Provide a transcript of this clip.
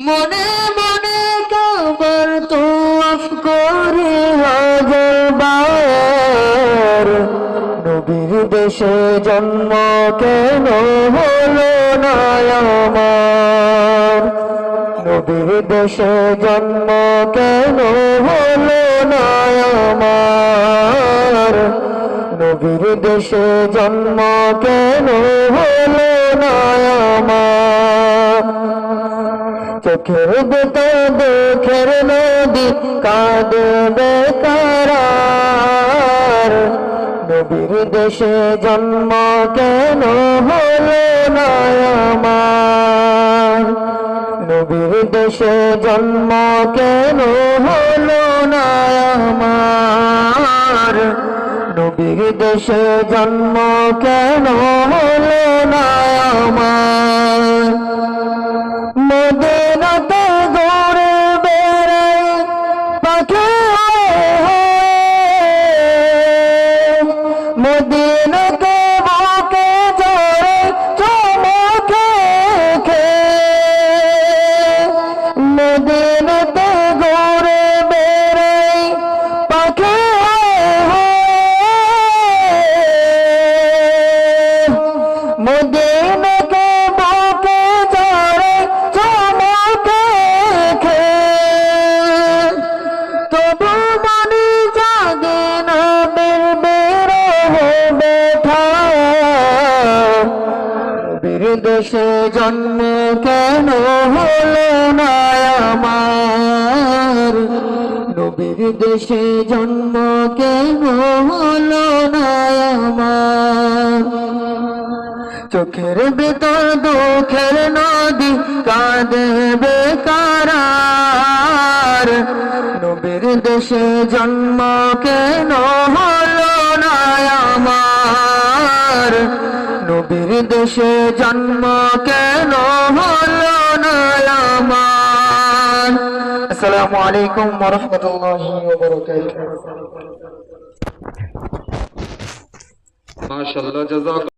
মনে মনে কাবার তো আফ করে হাজার নবীর দেশে জন্ম কেন হলো না আমার? নবীর দেশে জন্ম কেন হলো না আমার? নবীর দেশে জন্ম কেন হলো না আমার চোখের বেতন দুঃখের নদী কাঁদবে কারার নবীর দেশে জন্ম কেন হলো না আমার নবীর দেশে জন্ম কেন হলো না নবীর দেশে জন্ম কেন হলো না আমার? মদিনাতে ঘুরে বেড়াই পাখি মদিনাতে দেশে জন্ম কেন হলো না আমার? নবীর দেশে জন্ম কেন হলো না আমার? চোখের ভেতর দুঃখের নদী কাঁদবে কারার নবীর দেশে জন্ম কেন হলো নবীর দেশে জন্ম কেন হলো না আমার? আসসালামু আলাইকুম ওয়া রাহমাতুল্লাহি ওয়া বারাকাতুহু। মাশাআল্লাহ জাযাক